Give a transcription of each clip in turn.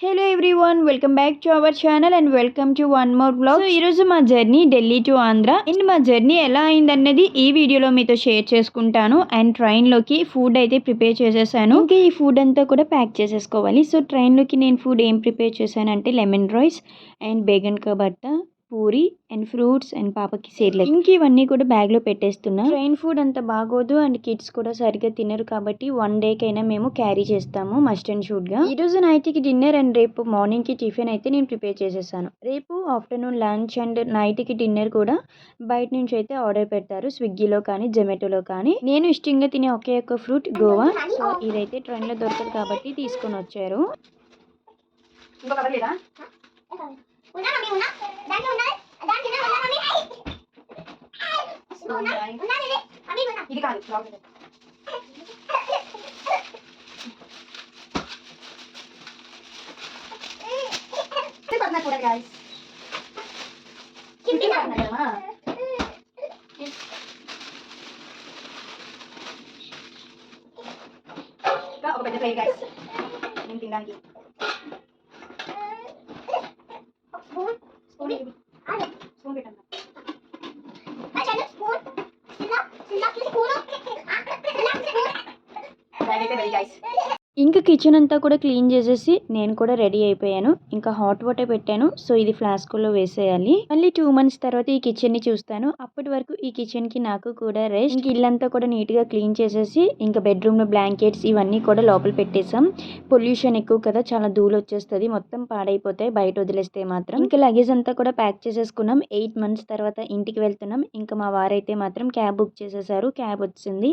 Hello everyone welcome back to our channel and welcome to one more blog ఈరోజు మా journey Delhi to Andhra and మా journey ఎలా అయిందన్నది ఈ వీడియోలో మీతో షేర్ చేసుకుంటాను. అండ్ ట్రైన్లోకి ఫుడ్ అయితే ప్రిపేర్ చేసేసాను. ఇంకా ఈ ఫుడ్ అంతా కూడా ప్యాక్ చేసేసుకోవాలి. సో ట్రైన్లోకి నేను ఫుడ్ ఏం ప్రిపేర్ చేశానంటే లెమన్ రైస్ అండ్ బేగన్ కబట్ట పూరి అండ్ ఫ్రూట్స్ అండ్ పాపకి సేర్లెక్ ఇంక ఇవన్నీ కూడా బ్యాగ్లో పెట్టేస్తున్నా. ట్రైన్ ఫుడ్ అంత బాగోదు అండ్ కిడ్స్ కూడా సరిగ్గా తినరు కాబట్టి వన్ డేకైనా మేము క్యారీ చేస్తాము మస్ట్ అండ్ ఈ రోజు నైట్కి డిన్నర్ అండ్ రేపు మార్నింగ్కి టిఫిన్ అయితే నేను ప్రిపేర్ చేసేసాను రేపు ఆఫ్టర్నూన్ లంచ్ అండ్ నైట్కి డిన్నర్ కూడా బయట నుంచి అయితే ఆర్డర్ పెడతారు స్విగ్గీలో కానీ జొమాటోలో కానీ. నేను ఇష్టంగా తినే ఒకే ఒక్క ఫ్రూట్ గోవా. సో ఇదైతే ట్రైన్లో దొరకదు కాబట్టి తీసుకొని వచ్చారు. ఉన్నా మమ్మీ ఉన్నా దాంట్లో ఉన్నది దాని కింద ఉన్నా మమ్మీ ఉన్నా ఉన్నా ఇది మమ్మీ ఉన్నా ఇది కాదు లోపల పడుతున్నా కూడా గాయస్ కింద పడుతున్నాయమ్మా ఇంకా ఒక పెద్ద ప్లేట్ గాయస్ నేను తినడానికి అయితే రెడీ ఇంకా కిచెన్ అంతా కూడా క్లీన్ చేసేసి నేను కూడా రెడీ అయిపోయాను. ఇంకా హాట్ వాటర్ పెట్టాను. సో ఇది ఫ్లాస్క్లో వేసేయాలి. మళ్ళీ టూ మంత్స్ తర్వాత ఈ కిచెన్ని చూస్తాను. అప్పటి వరకు ఈ కిచెన్కి నాకు కూడా రెస్ట్ ఇంక ఇల్లంతా కూడా నీట్గా క్లీన్ చేసేసి ఇంకా బెడ్రూమ్లో బ్లాంకెట్స్ ఇవన్నీ కూడా లోపల పెట్టేసాం పొల్యూషన్ ఎక్కువ కదా చాలా ధూళి వచ్చేస్తుంది. మొత్తం పాడైపోతాయి బయట వదిలేస్తే మాత్రం. ఇంకా లగేజ్ అంతా కూడా ప్యాక్ చేసేసుకున్నాం. ఎయిట్ మంత్స్ తర్వాత ఇంటికి వెళ్తున్నాం. ఇంకా మా వారైతే మాత్రం క్యాబ్ బుక్ చేసేసారు. క్యాబ్ వచ్చింది.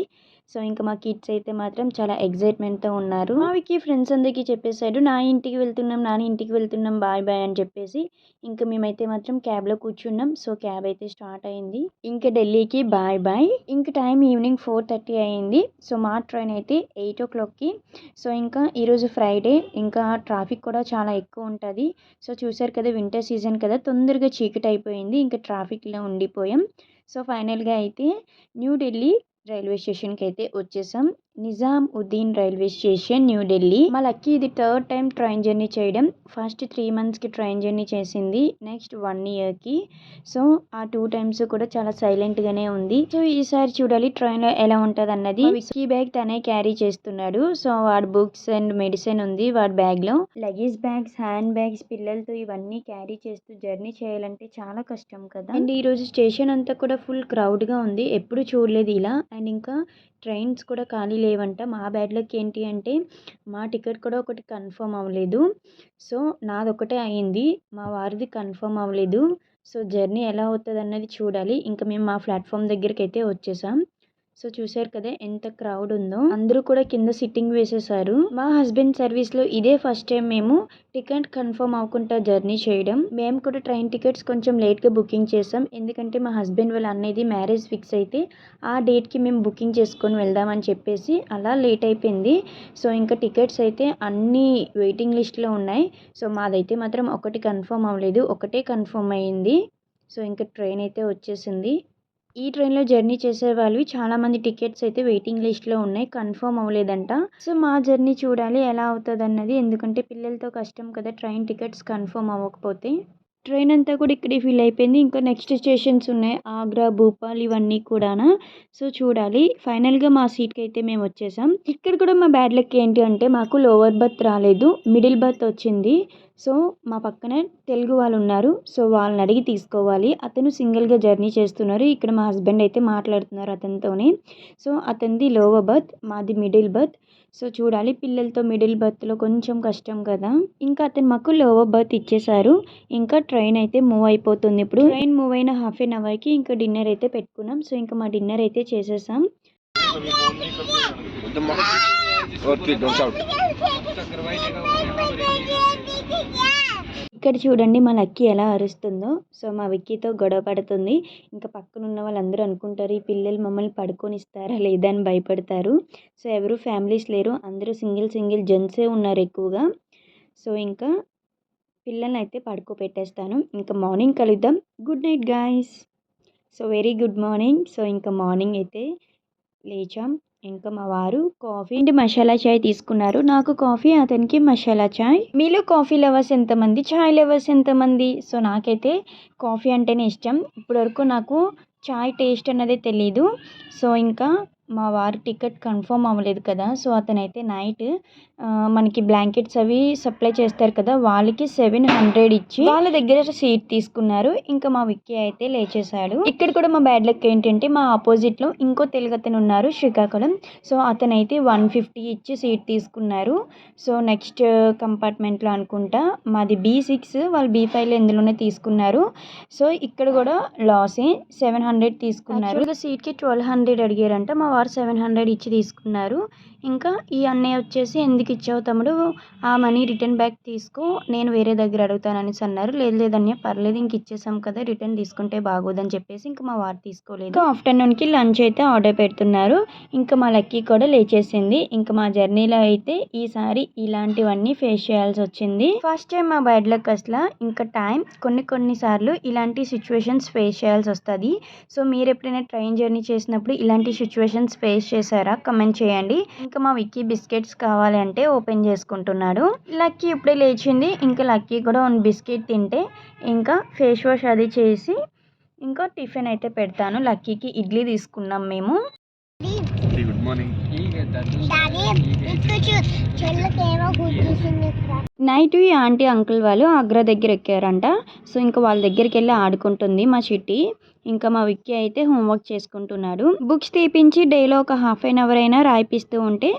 సో ఇంకా మా కిడ్స్ అయితే మాత్రం చాలా ఎగ్జైట్మెంట్తో ఉన్నారు. మావికి ఫ్రెండ్స్ అందరికీ చెప్పేశాడు నా ఇంటికి వెళ్తున్నాం నాని ఇంటికి వెళ్తున్నాం బాయ్ బాయ్ అని చెప్పేసి. ఇంకా మేమైతే మాత్రం క్యాబ్లో కూర్చున్నాం. సో క్యాబ్ అయితే స్టార్ట్ అయింది. ఇంకా ఢిల్లీకి బాయ్ బాయ్. ఇంకా టైం ఈవినింగ్ ఫోర్ థర్టీ అయింది. సో మా ట్రైన్ అయితే ఎయిట్ ఓ క్లాక్కి సో ఇంకా ఈరోజు ఫ్రైడే ఇంకా ట్రాఫిక్ కూడా చాలా ఎక్కువ ఉంటుంది. సో చూసారు కదా వింటర్ సీజన్ కదా తొందరగా చీకటి అయిపోయింది. ఇంకా ట్రాఫిక్లో ఉండిపోయాం. సో ఫైనల్గా అయితే న్యూఢిల్లీ రైల్వే స్టేషన్కి అయితే వచ్చేసాం. Nizamuddin railway station New Delhi మా లక్కీ ఇది థర్డ్ టైం ట్రైన్ జర్నీ చేయడం. ఫస్ట్ త్రీ మంత్స్కి ట్రైన్ జర్నీ చేసింది. నెక్స్ట్ వన్ ఇయర్కి. సో ఆ టూ టైమ్స్ కూడా చాలా సైలెంట్గానే ఉంది. సో ఈసారి చూడాలి ట్రైన్లో ఎలా ఉంటుంది అన్నది విక్కీ బ్యాగ్ తనే క్యారీ చేస్తున్నాడు. సో వాడి బుక్స్ అండ్ మెడిసిన్ ఉంది వాడి బ్యాగ్లో. లగేజ్ బ్యాగ్స్ హ్యాండ్ బ్యాగ్స్ పిల్లలతో ఇవన్నీ క్యారీ చేస్తూ జర్నీ చేయాలంటే చాలా కష్టం కదా. అండ్ ఈరోజు స్టేషన్ అంతా కూడా ఫుల్ క్రౌడ్గా ఉంది. ఎప్పుడు చూడలేదు ఇలా. అండ్ ఇంకా ట్రైన్స్ కూడా ఖాళీ లేవంట. మా బ్యాడ్లోకి ఏంటి అంటే మా టికెట్ కూడా ఒకటి కన్ఫర్మ్ అవ్వలేదు. సో నాది ఒకటే అయింది. మా వారిది కన్ఫర్మ్ అవ్వలేదు. సో జర్నీ ఎలా అవుతుంది అన్నది చూడాలి. ఇంకా మేము మా ప్లాట్ఫామ్ దగ్గరికి అయితే వచ్చేసాం. సో చూసారు కదా ఎంత క్రౌడ్ ఉందో. అందరూ కూడా కింద సిట్టింగ్ వేసేసారు. మా హస్బెండ్ సర్వీస్లో ఇదే ఫస్ట్ టైం మేము టికెట్ కన్ఫర్మ్ అవ్వకుండా జర్నీ చేయడం. మేము కూడా ట్రైన్ టికెట్స్ కొంచెం లేట్గా బుకింగ్ చేసాం. ఎందుకంటే మా హస్బెండ్ వాళ్ళ అన్నది మ్యారేజ్ ఫిక్స్ అయితే ఆ డేట్కి మేము బుకింగ్ చేసుకొని వెళ్దామని చెప్పేసి అలా లేట్ అయిపోయింది. సో ఇంకా టికెట్స్ అయితే అన్నీ వెయిటింగ్ లిస్ట్లో ఉన్నాయి. సో మాదైతే మాత్రం ఒకటి కన్ఫర్మ్ అవ్వలేదు. ఒకటే కన్ఫర్మ్ అయ్యింది. సో ఇంకా ట్రైన్ అయితే వచ్చేసింది. ఈ ట్రైన్లో జర్నీ చేసే వాళ్ళవి చాలామంది టికెట్స్ అయితే వెయిటింగ్ లిస్ట్లో ఉన్నాయి. కన్ఫర్మ్ అవ్వలేదంట. సో మా జర్నీ చూడాలి ఎలా అవుతుంది అన్నది ఎందుకంటే పిల్లలతో కష్టం కదా ట్రైన్ టికెట్స్ కన్ఫర్మ్ అవ్వకపోతే. ట్రైన్ అంతా కూడా ఇక్కడే ఫీల్ అయిపోయింది. ఇంకా నెక్స్ట్ స్టేషన్స్ ఉన్నాయి. ఆగ్రా భూపాల్ ఇవన్నీ కూడానా? సో చూడాలి. ఫైనల్గా మా సీట్కి అయితే మేము వచ్చేసాం. ఇక్కడ కూడా మా బ్యాడ్ లక్ ఏంటి అంటే మాకు లోవర్ బర్త్ రాలేదు. మిడిల్ బర్త్ వచ్చింది. సో మా పక్కనే తెలుగు వాళ్ళు ఉన్నారు. సో వాళ్ళని అడిగి తీసుకోవాలి. అతను సింగిల్గా జర్నీ చేస్తున్నారు. ఇక్కడ మా హస్బెండ్ అయితే మాట్లాడుతున్నారు అతనితోనే. సో అతనిది లోవర్ బర్త్ మాది మిడిల్ బర్త్. సో చూడాలి పిల్లలతో మిడిల్ బర్త్లో కొంచెం కష్టం కదా. ఇంకా అతను మాకు లోవర్ బర్త్ ఇచ్చేసారు. ఇంకా ట్రైన్ అయితే మూవ్ అయిపోతుంది. ఇప్పుడు ట్రైన్ మూవ్ అయిన హాఫ్ అన్ అవర్కి ఇంకా డిన్నర్ అయితే పెట్టుకున్నాం. సో ఇంకా మా డిన్నర్ అయితే చేసేసాం. Shout. ఇక్కడ చూడండి మా లక్కీ ఎలా అరుస్తుందో. సో మా విక్కీతో గొడవ పడుతుంది. ఇంకా పక్కన ఉన్న వాళ్ళందరూ అనుకుంటారు ఈ పిల్లలు మమ్మల్ని పడుకొనిస్తారా లేదా అని భయపడతారు. సో ఎవరు ఫ్యామిలీస్ లేరు. అందరూ సింగిల్ సింగిల్ జెంట్సే ఉన్నారు ఎక్కువగా. సో ఇంకా పిల్లల్ని అయితే పడుకోబెట్టేస్తాను. ఇంకా మార్నింగ్ కలుద్దాం. Good night guys. So very good morning. So ఇంకా మార్నింగ్ అయితే లేచాం. ఇంకా మా వారు కాఫీ అండ్ మసాలా చాయ్ తీసుకున్నారు. నాకు కాఫీ అతనికి మసాలా చాయ్. మీలో కాఫీ లవర్స్ ఎంతమంది? చాయ్ లవర్స్ ఎంతమంది? సో నాకైతే కాఫీ అంటేనే ఇష్టం. ఇప్పటివరకు నాకు చాయ్ టేస్ట్ అన్నది తెలీదు. సో ఇంకా మా వారు టికెట్ కన్ఫర్మ్ అవ్వలేదు కదా సో అతనైతే నైట్ మనకి బ్లాంకెట్స్ అవి సప్లై చేస్తారు కదా వాళ్ళకి సెవెన్ హండ్రెడ్ ఇచ్చి వాళ్ళ దగ్గర సీట్ తీసుకున్నారు. ఇంకా మా విక్కీ అయితే లేచేశాడు. ఇక్కడ కూడా మా బ్యాడ్ లక్ ఏంటంటే మా ఆపోజిట్లో ఇంకో తెలుగు అతను ఉన్నారు శ్రీకాకుళం. సో అతనైతే వన్ ఫిఫ్టీ ఇచ్చి సీట్ తీసుకున్నారు. సో నెక్స్ట్ కంపార్ట్మెంట్లో అనుకుంటా మాది బీ సిక్స్ వాళ్ళు బీ ఫైవ్ ఎందులోనే తీసుకున్నారు. సో ఇక్కడ కూడా లాసే సెవెన్ హండ్రెడ్ తీసుకున్నారు. సీట్కి ట్వెల్వ్ హండ్రెడ్ అడిగారంట మా ఆర్ సెవెన్ హండ్రెడ్ ఇచ్చి తీసుకున్నారు. ఇంకా ఈ అన్నయ్య వచ్చేసి ఎందుకు ఇచ్చావు తమ్ముడు? ఆ మనీ రిటర్న్ బ్యాక్ తీసుకో నేను వేరే దగ్గర అడుగుతానని అన్నారు. లేదు లేదన్నయ్య పర్లేదు ఇంక ఇచ్చేసాం కదా రిటర్న్ తీసుకుంటే బాగోదని చెప్పేసి ఇంకా మా వారు తీసుకోలేదు. ఆఫ్టర్నూన్కి లంచ్ అయితే ఆర్డర్ పెడుతున్నారు. ఇంకా మా లక్కీ కూడా లేచేసింది. ఇంకా మా జర్నీలో అయితే ఈసారి ఇలాంటివన్నీ ఫేస్ చేయాల్సి వచ్చింది. ఫస్ట్ టైం మా బైడ్ లక్ అసలు. ఇంకా టైం కొన్ని కొన్నిసార్లు ఇలాంటి సిచ్యువేషన్స్ ఫేస్ చేయాల్సి వస్తుంది. సో మీరు ఎప్పుడైనా ట్రైన్ జర్నీ చేసినప్పుడు ఇలాంటి సిచ్యువేషన్స్ ఫేస్ చేశారా? కమెంట్ చేయండి. ఇంకా మా విక్కీ బిస్కెట్స్ కావాలి అంటే ఓపెన్ చేసుకుంటున్నాడు. లక్కీ ఇప్పుడే లేచింది. ఇంకా లక్కీ కూడా వన్ బిస్కెట్ తింటే ఇంకా ఫేస్ వాష్ అది చేసి ఇంకా టిఫిన్ అయితే పెడతాను. లక్కీకి ఇడ్లీ తీసుకున్నాం మేము. నైట్ ఈ ఆంటీ అంకుల్ వాళ్ళు ఆగ్రా దగ్గర ఎక్కారంట. సో ఇంకా వాళ్ళ దగ్గరికి వెళ్ళి ఆడుకుంటుంది మా చిట్టి. ఇంకా మా విక్కీ అయితే హోంవర్క్ చేసుకుంటున్నాడు. బుక్స్ తీపించి డేలో ఒక హాఫ్ అన్ అవర్ అయినా రాయిపిస్తూ ఉంటే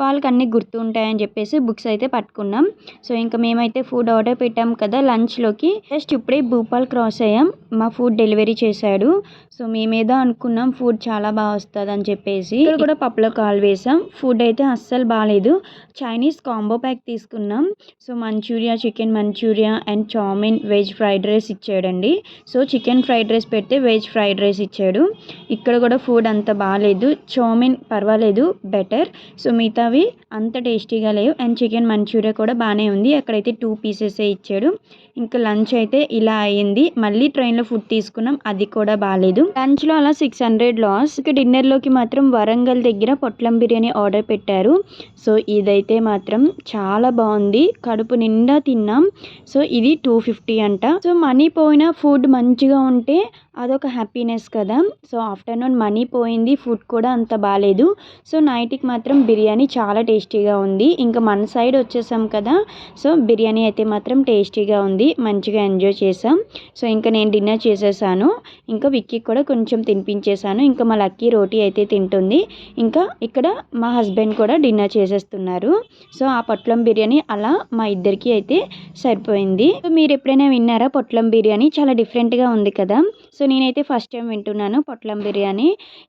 వాళ్ళకి అన్నీ గుర్తు ఉంటాయని చెప్పేసి బుక్స్ అయితే పట్టుకున్నాం. సో ఇంకా మేమైతే ఫుడ్ ఆర్డర్ పెట్టాం కదా లంచ్లోకి. జస్ట్ ఇప్పుడే భూపాల్ క్రాస్ అయ్యాం. మా ఫుడ్ డెలివరీ చేశాడు. సో మేమేదో అనుకున్నాం ఫుడ్ చాలా బాగా వస్తుంది అని చెప్పేసి. ఇక్కడ కూడా పప్పులో కాల్ వేసాం ఫుడ్ అయితే అస్సలు బాగాలేదు. చైనీస్ కాంబో ప్యాక్ తీసుకున్నాం. So manchurian chicken manchurian and chow mein veg fried rice ఇచ్చాడండి. సో చికెన్ ఫ్రైడ్ రైస్ పెడితే వెజ్ ఫ్రైడ్ రైస్ ఇచ్చాడు. ఇక్కడ కూడా ఫుడ్ అంత బాగాలేదు చౌమిన్ పర్వాలేదు. బెటర్. సో మిగతావి అంత టేస్టీగా లేవు. అండ్ చికెన్ మంచూరియా కూడా బాగానే ఉంది. అక్కడైతే టూ పీసెసే ఇచ్చాడు. ఇంకా లంచ్ అయితే ఇలా అయ్యింది మళ్ళీ ట్రైన్లో ఫుడ్ తీసుకున్నాం. అది కూడా బాగాలేదు లంచ్లో అలా సిక్స్ హండ్రెడ్ లాస్. ఇక డిన్నర్లోకి మాత్రం వరంగల్ దగ్గర పొట్లం బిర్యానీ ఆర్డర్ పెట్టారు. సో ఇదైతే మాత్రం చాలా బాగుంది. కడుపు నిండా తిన్నాం. సో ఇది టూ ఫిఫ్టీ అంట. సో మనీ పోయిన ఫుడ్ మంచిగా ఉంటే అదొక హ్యాపీనెస్ కదా. సో ఆఫ్టర్నూన్ మనీ పోయింది ఫుడ్ కూడా అంత బాగాలేదు సో నైట్కి మాత్రం బిర్యానీ చాలా టేస్టీగా ఉంది. ఇంకా మన సైడ్ వచ్చేసాం కదా. సో బిర్యానీ అయితే మాత్రం టేస్టీగా ఉంది. మంచిగా ఎంజాయ్ చేసాం. సో ఇంకా నేను డిన్నర్ చేసేసాను. ఇంకా విక్కీ కూడా కొంచెం తినిపించేసాను ఇంకా మా లక్కీ రోటీ అయితే తింటుంది. ఇంకా ఇక్కడ మా హస్బెండ్ కూడా డిన్నర్ చేసేస్తున్నారు. సో ఆ పొట్లం బిర్యానీ అలా మా ఇద్దరికి అయితే సరిపోయింది. సో మీరు ఎప్పుడైనా విన్నారా? పొట్లం బిర్యానీ చాలా డిఫరెంట్గా ఉంది కదా. సో నేనైతే ఫస్ట్ టైం వింటున్నాను పొట్లం బిర్యానీ.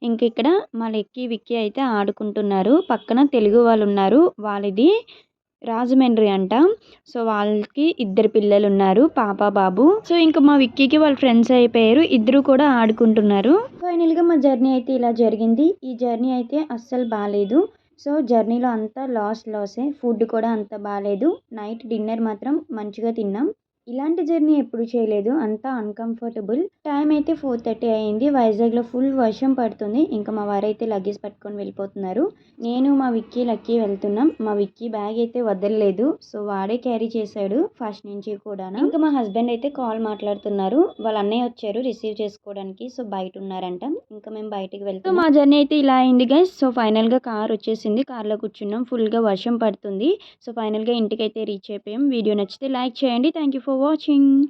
ఇంక ఇక్కడ మా లక్కీ విక్కీ అయితే ఆడుకుంటున్నారు. పక్కన తెలుగు వాళ్ళు ఉన్నారు వాళ్ళది రాజమండ్రి అంట. సో వాళ్ళకి ఇద్దరు పిల్లలు ఉన్నారు పాప బాబు. సో ఇంకా మా విక్కీకి వాళ్ళ ఫ్రెండ్స్ అయిపోయారు. ఇద్దరు కూడా ఆడుకుంటున్నారు. ఫైనల్గా మా జర్నీ అయితే ఇలా జరిగింది. ఈ జర్నీ అయితే అస్సలు బాగాలేదు సో జర్నీలో అంతా లాస్ లాసే. ఫుడ్ కూడా అంత బాగాలేదు నైట్ డిన్నర్ మాత్రం మంచిగా తిన్నాం. ఇలాంటి జర్నీ ఎప్పుడు చేయలేదు. అంతా అన్కంఫర్టబుల్ టైం అయితే ఫోర్ థర్టీ అయింది. వైజాగ్లో ఫుల్ వర్షం పడుతుంది. ఇంకా మా వారైతే లగేజ్ పట్టుకొని వెళ్ళిపోతున్నారు. నేను మా విక్కీ లక్కీ వెళ్తున్నాం. మా విక్కీ బ్యాగ్ అయితే వదలలేదు. సో వాడే క్యారీ చేశాడు. ఫస్ట్ నుంచి కూడా ఇంకా మా హస్బెండ్ అయితే కాల్ మాట్లాడుతున్నారు. వాళ్ళ అన్నయ్య వచ్చారు రిసీవ్ చేసుకోవడానికి. సో బయట ఉన్నారంట. ఇంకా మేము బయటికి వెళ్తాం మా జర్నీ అయితే ఇలా అయింది గైస్ సో ఫైనల్గా కార్ వచ్చేసింది. కార్లో కూర్చున్నాం. ఫుల్గా వర్షం పడుతుంది. సో ఫైనల్గా ఇంటికి అయితే రీచ్ అయిపోయాం. వీడియో నచ్చితే లైక్ చేయండి. Thank you for watching.